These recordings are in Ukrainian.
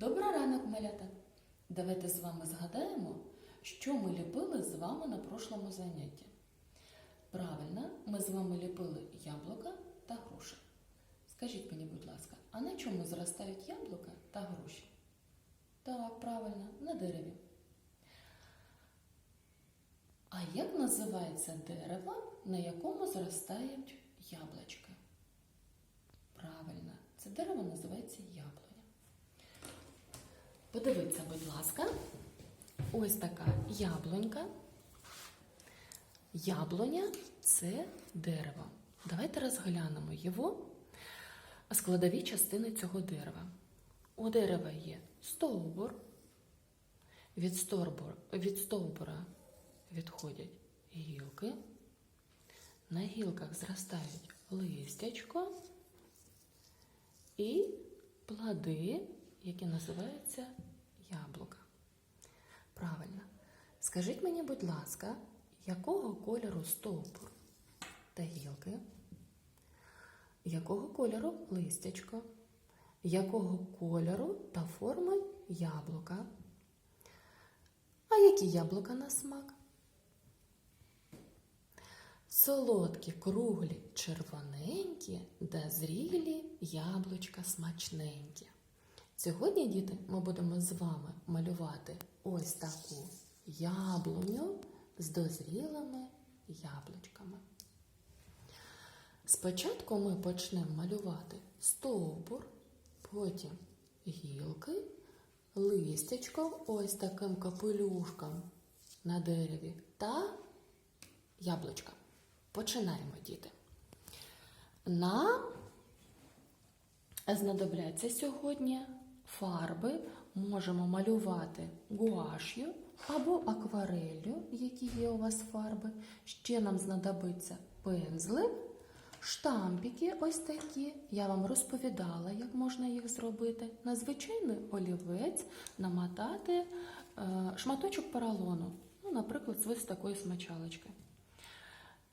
Добрий ранок, малята! Давайте з вами згадаємо, що ми ліпили з вами на прошлому занятті. Правильно, ми з вами ліпили яблука та груші. Скажіть мені, будь ласка, а на чому зростають яблука та груші? Так, правильно, на дереві. А як називається дерево, на якому зростають яблучка? Правильно, це дерево називається яблуня. Подивіться, будь ласка, ось така яблунька. Яблуня це дерево. Давайте розглянемо його складові частини цього дерева. У дерева є стовбур. Від стовбура, від стовбура відходять гілки. На гілках зростають листячко і плоди, які називаються яблука. Правильно. Скажіть мені, будь ласка, якого кольору стовбур та гілки? Якого кольору листячко? Якого кольору та форми яблука? А які яблука на смак? Солодкі, круглі, червоненькі да зрілі яблучка смачненькі. Сьогодні, діти, ми будемо з вами малювати ось таку яблуню з дозрілими яблучками. Спочатку ми почнемо малювати стовбур, потім гілки, листячко ось таким капелюшком на дереві та яблучка. Починаємо, діти. Нам знадобляться сьогодні фарби. Можемо малювати гуаш'ю або аквареллю, які є у вас фарби. Ще нам знадобиться пензлик, штампики ось такі. Я вам розповідала, як можна їх зробити. На звичайний олівець намотати е, шматочок поролону, ну, наприклад, з ось такої смачалочки.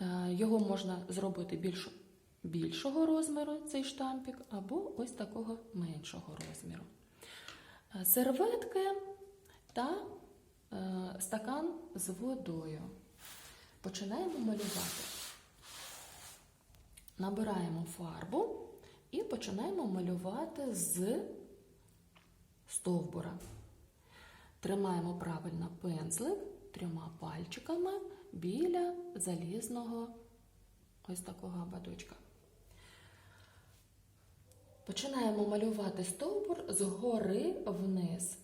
Е, Його можна зробити більш, більшого розміру, цей штампік, або ось такого меншого розміру. Е, Серветки та е, стакан з водою. Починаємо малювати. Набираємо фарбу і починаємо малювати з стовбура. Тримаємо правильно пензлик трьома пальчиками біля залізного ось такого ободочка. Починаємо малювати стовбур згори вниз.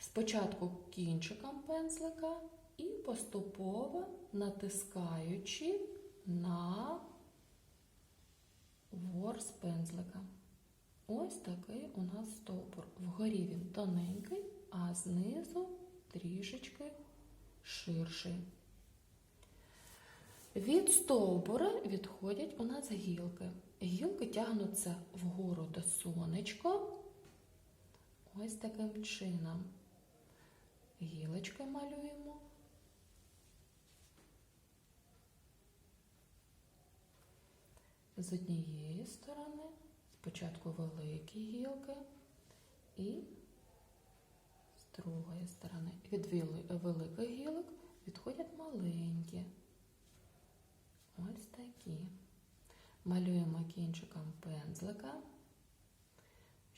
Спочатку кінчиком пензлика і поступово натискаючи на ворс пензлика. Ось такий у нас стовбур. Вгорі він тоненький, а знизу трішечки ширший. Від стовбура відходять у нас гілки. Гілки тягнуться вгору до сонечка. Ось таким чином. Гілочки малюємо. З однієї сторони, спочатку великі гілки і з другої сторони. Від великих гілок відходять маленькі. Ось такі. Малюємо кінчиком пензлика,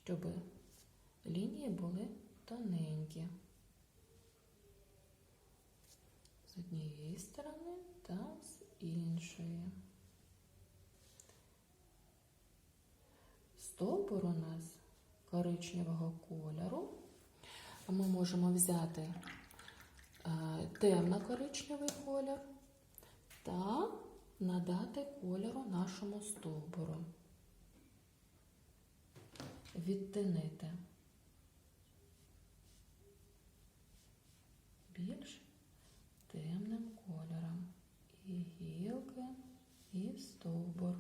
щоб лінії були тоненькі. З однієї сторони та з іншої. Стовбур у нас коричневого кольору. Ми можемо взяти е, темно-коричневий колір надати кольору нашому стовбуру. Відтинити більш темним кольором і гілки, і стовбур.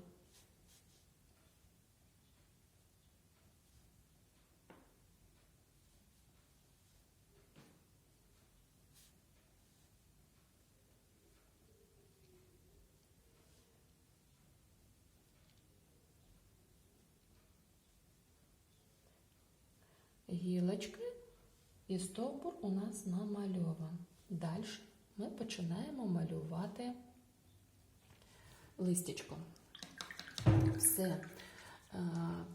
Гілочки і стовбур у нас намальований. Далі ми починаємо малювати листячко. Все, е,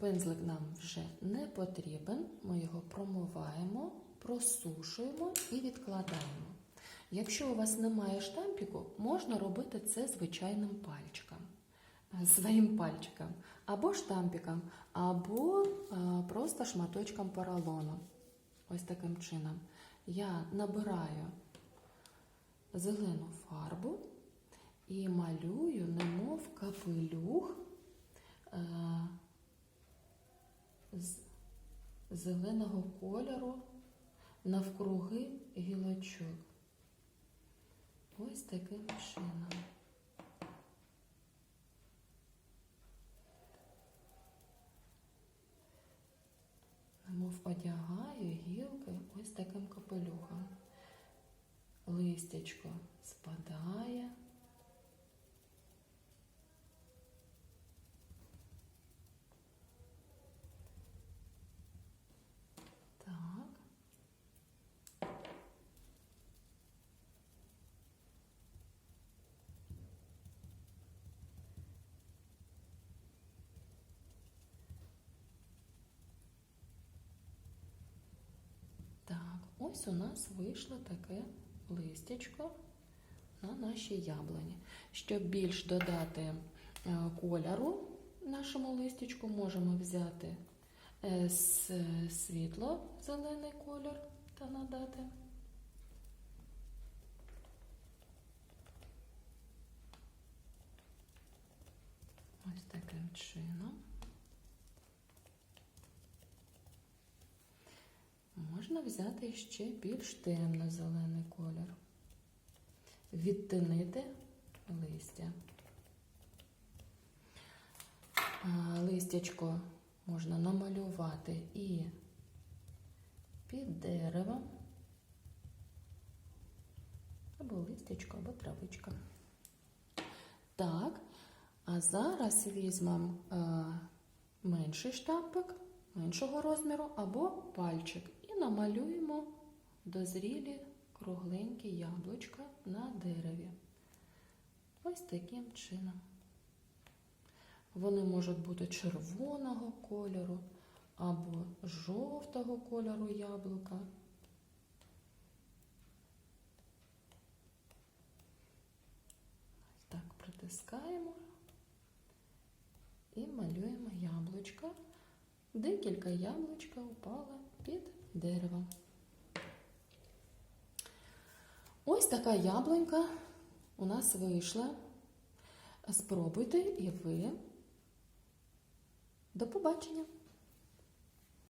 пензлик нам вже не потрібен. Ми його промиваємо, просушуємо і відкладаємо. Якщо у вас немає штампіку, можна робити це звичайним пальчиком, своїм пальчиком, або штампіком, або е, просто шматочком поролону. Ось таким чином. Я набираю зелену фарбу і малюю, немов капелюх е, з зеленого кольору навкруги гілочок. Ось таким чином. Немов одягаю гілки ось таким капелюхом. Листячко спадає. Так. Так, ось у нас вийшло таке листячко на нашій яблуні. Щоб більш додати е, кольору нашому листячку, можемо взяти е, світло зелений колір та надати. Ось таким чином. Можна взяти ще більш темно-зелений колір, відтинити листя. Листячко можна намалювати і під деревом, або листячко, або травичка. Так, а зараз візьмемо е, менший штампик, меншого розміру, або пальчик намалюємо дозрілі кругленькі яблучка на дереві. Ось таким чином. Вони можуть бути червоного кольору або жовтого кольору яблука. Так притискаємо і малюємо яблучка. Декілька яблучка упали під деревом. Ось така яблунька у нас вийшла. Спробуйте і ви. До побачення!